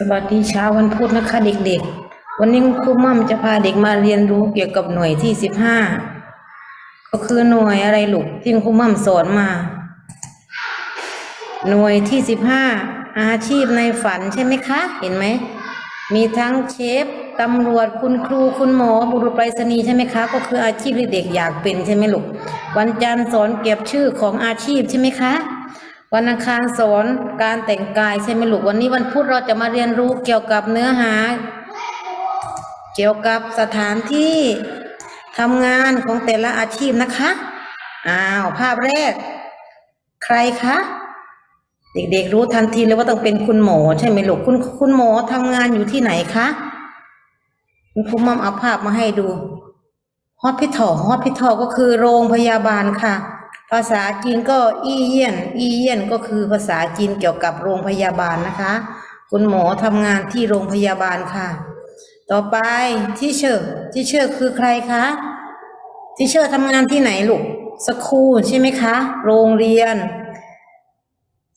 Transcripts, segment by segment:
สวัสดีเช้าวันพุธนะคะเด็กๆ วันนี้คุณครูม่อมจะพาเด็กมาเรียนรู้เกี่ยวกับหน่วยที่สิบห้าก็คือหน่วยอะไรลูกที่คุณครูม่อมสอนมา หน่วยที่สิบห้าอาชีพในฝันใช่ไหมคะ เห็นไหม มีทั้งเชฟตำรวจคุณครูคุณหมอบุรุษไปรษณีย์ใช่ไหมคะ ก็คืออาชีพที่เด็กอยากเป็นใช่ไหมลูกวันจันทร์สอนเก็บชื่อของอาชีพใช่ไหมคะ วันอังคารสอนการแต่งกายใช่ไหมลูกวันนี้วันพุธเราจะมาเรียนรู้เกี่ยวกับเนื้อหา เกี่ยวกับสถานที่ทำงานของแต่ละอาชีพนะคะอ้าวภาพแรก ใครคะเด็กๆรู้ทันทีเลยว่าต้องเป็นคุณหมอใช่ไหมลูกคุณคุณหมอทำงานอยู่ที่ไหนคะคุณครูมัมเอาภาพมาให้ดูฮอสพิทอลฮอสพิทอลก็คือโรงพยาบาลค่ะ ภาษาจีนก็อี้เยี่ยน อี้เยี่ยนก็คือภาษาจีนเกี่ยวกับโรงพยาบาลนะคะ คุณหมอทำงานที่โรงพยาบาลค่ะ ต่อไปที่เชอร์ที่เชอร์คือใครคะที่เชอร์ทำงานที่ไหนลูกสคูลใช่ไหมคะ โรงเรียน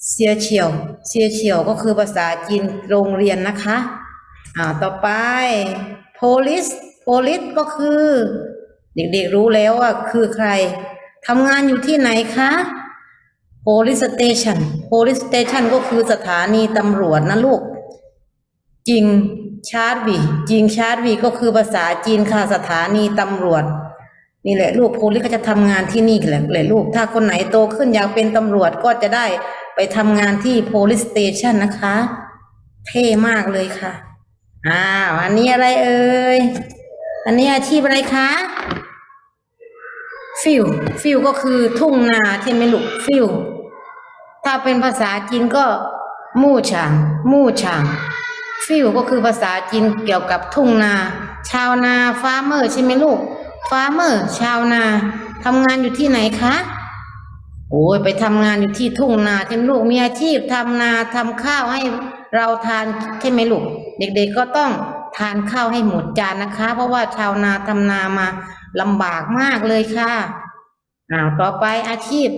เซียเฉียวเซียเฉียวก็คือภาษาจีนโรงเรียนนะคะอ่าต่อไป police police ก็คือ เด็กๆรู้แล้วว่าคือใคร ทำงานอยู่ที่ไหนคะ police station police station ก็คือสถานีตำรวจนะลูก จริงชาร์ดวีจริงชาร์ดวีก็คือภาษาจีนค่ะสถานีตำรวจ นี่แหละลูกโพลิสก็จะทำงานที่นี่แหละเลยลูก ถ้าคนไหนโตขึ้นอยากเป็นตำรวจก็จะได้ไปทำงานที่ police station นะคะ เท่มากเลยค่ะอ้าวอันนี้อะไรเอ่ย อันนี้อาชีพอะไรคะ ฟิลฟิลก็คือทุ่งนาใช่ไหมลูกฟิลถ้าเป็นภาษาจีนก็มู่ฉางมู่ฉางฟิลก็คือภาษาจีนเกี่ยวกับทุ่งนา ชาวนาฟาร์เมอร์ใช่ไหมลูกฟาร์เมอร์ชาวนาทำงานอยู่ที่ไหนคะโอ้ยไปทำงานอยู่ที่ทุ่งนาใช่ไหมลูกมีอาชีพทำนาทำข้าวให้เราทานใช่ไหมลูก เด็กๆก็ต้อง ทานข้าวให้หมดจานนะคะ เพราะว่าชาวนาทำนามาลำบากมากเลยค่ะอ้าวต่อไปอาชีพ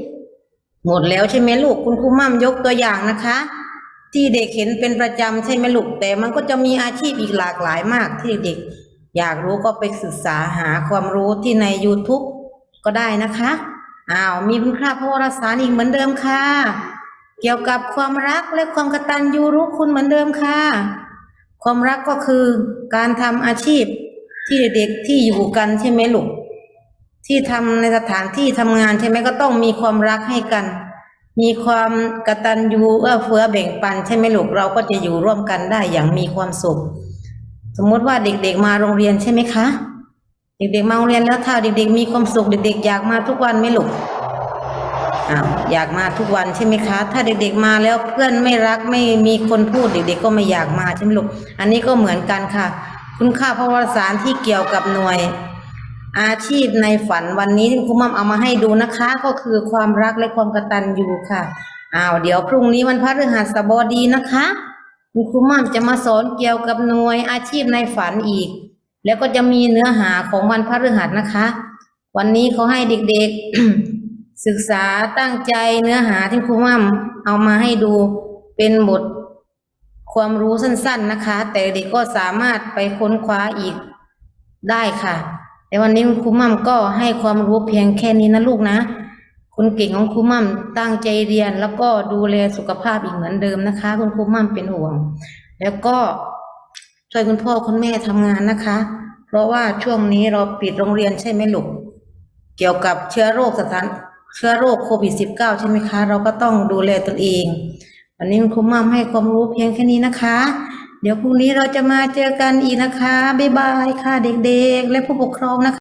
หมดแล้วใช่ไหมลูกคุณครูมั่มยกตัวอย่างนะคะ ที่เด็กเห็นเป็นประจำใช่ไหมลูกแต่มันก็จะมีอาชีพอีกหลากหลายมากที่เด็ก อยากรู้ก็ไปศึกษาหาความรู้ที่ใน YouTube ก็ได้นะคะอ้าวมีคุณค่าพระวรสารอีกเหมือนเดิมค่ะ เกี่ยวกับความรักและความกตัญญูรู้คุณเหมือนเดิมค่ะ ความรักก็คือการทำอาชีพที่เด็กๆที่อยู่กันใช่ไหมลูกที่ทำในสถานที่ทำงานใช่ไหมก็ต้องมีความรักให้กัน มีความกตัญญูเอื้อเฟื้อแบ่งปัน ใช่ไหมลูกเราก็จะอยู่ร่วมกันได้อย่างมีความสุข สมมติว่าเด็กๆมาโรงเรียนใช่ไหมคะ เด็กๆมาโรงเรียนแล้วถ้าเด็ก ๆ มีความสุขเด็ก ๆ อยากมาทุกวันไหมลูก อ้าวอยากมาทุกวันใช่ไหมคะ ถ้าเด็กๆมาแล้วเพื่อนไม่รักไม่มีคนพูดเด็กๆก็ไม่อยากมาใช่ไหมลูกอันนี้ก็เหมือนกันค่ะ คุณค่าพระวรสารที่เกี่ยวกับหน่วย อาชีพในฝันวันนี้ที่ครูมั่มเอามาให้ดูนะคะ ก็คือความรักและความกตัญญูค่ะอ้าวเดี๋ยวพรุ่งนี้วันพฤหัสบดีนะคะคุณครูมั่มจะมาสอนเกี่ยวกับหน่วยอาชีพในฝันอีก แล้วก็จะมีเนื้อหาของวันพฤหัสนะคะ วันนี้เขาให้เด็กๆ ศึกษาตั้งใจเนื้อหาที่ครูมั่มเอามาให้ดูเป็นบทความรู้สั้น ๆนะคะ แต่เด็กก็สามารถไปค้นคว้าอีกได้ค่ะ แต่วันนี้ครูมั่มก็ให้ความรู้เพียงแค่นี้นะลูกนะคุณเก่งของครูมั่มตั้งใจเรียนแล้วก็ดูแลสุขภาพอีกเหมือนเดิมนะคะ คุณครูมั่มเป็นห่วง แล้วก็ช่วยคุณพ่อคุณแม่ทำงานนะคะ เพราะว่าช่วงนี้เราปิดโรงเรียนใช่ไหมลูกเกี่ยวกับเชื้อโรคสถาน เชื้อโรคโควิด -19 ใช่ไหมคะ เราก็ต้องดูแลตนเอง วันนี้คุณครูมั่มให้ความรู้เพียงแค่นี้นะคะ เดี๋ยวพรุ่งนี้เราจะมาเจอกันอีกนะคะ บ๊ายบายค่ะเด็กๆ และผู้ปกครองนะคะ